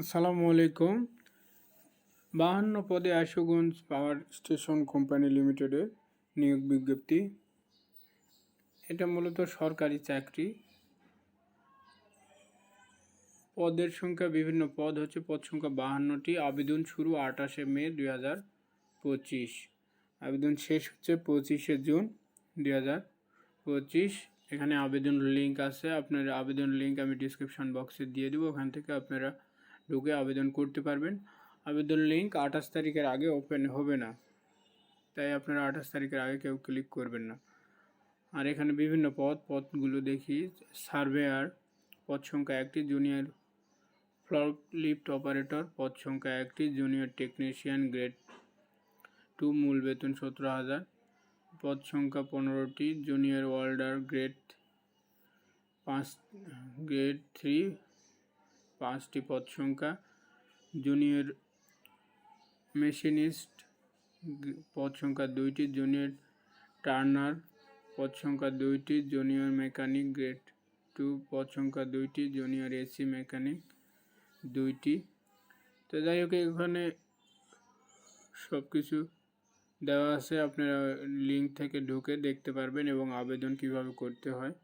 আসসালামু আলাইকুম। বাহান্ন পদে আশুগঞ্জ পাওয়ার স্টেশন কোম্পানি লিমিটেডের নিয়োগ বিজ্ঞপ্তি। এটা মূলত সরকারি চাকরি। পদের সংখ্যা বিভিন্ন পদ হচ্ছে, পদ সংখ্যা বাহান্নটি। আবেদন শুরু আঠাশে মে দুই হাজার পঁচিশ। আবেদন শেষ হচ্ছে পঁচিশে জুন দুই হাজার পঁচিশ। এখানে আবেদন লিঙ্ক আছে, আপনার আবেদন লিঙ্ক আমি ডিসক্রিপশন বক্সে দিয়ে দেবো। ওখান থেকে আপনারা ঢুকে আবেদন করতে পারবেন। আবেদন লিঙ্ক আঠাশ তারিখের আগে ওপেন হবে না। তাই আপনারা আঠাশ তারিখের আগে কেউ ক্লিক করবেন না। আর এখানে বিভিন্ন পদ, পদগুলো দেখি। সার্ভেয়ার পদ সংখ্যা একটি। জুনিয়র ফ্লক লিফট অপারেটর পদ সংখ্যা একটি। জুনিয়র টেকনিশিয়ান গ্রেড টু মূল বেতন সতেরো হাজার। পদ সংখ্যা পনেরোটি। জুনিয়র ওয়ার্ল্ডার গ্রেড পাঁচ গ্রেড থ্রি পাঁচটি পদ সংখ্যা। জুনিয়র মেশিনিস্ট পদ সংখ্যা দুইটি জুনিয়র টার্নার পদ সংখ্যা দুইটি জুনিয়র মেকানিক গ্রেড টু পদ সংখ্যা দুইটি জুনিয়র এসি মেকানিক দুইটি। তো যাই হোক, এখানে সব কিছু দেওয়া আছে। আপনারা লিঙ্ক থেকে ঢুকে দেখতে পারবেন এবং আবেদন কীভাবে করতে হয়,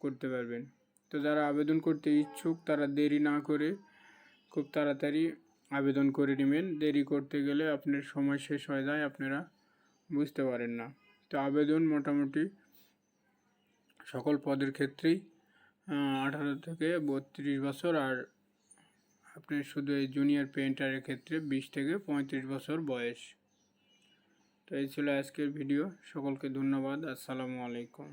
করতে পারবেন। তো যারা আবেদন করতে ইচ্ছুক, তারা দেরি না করে খুব তাড়াতাড়ি আবেদন করে নেবেন। দেরি করতে গেলে আপনার সময় শেষ হয়ে যায়, আপনারা বুঝতে পারেন না। তো আবেদন মোটামুটি সকল পদের ক্ষেত্রেই আঠারো থেকে বত্রিশ বছর আর আপনি শুধু এই জুনিয়র পেন্টারের ক্ষেত্রে বিশ থেকে পঁয়ত্রিশ বছর বয়স। তো এই ছিল আজকের ভিডিও সকলকে ধন্যবাদ। আসসালামু আলাইকুম।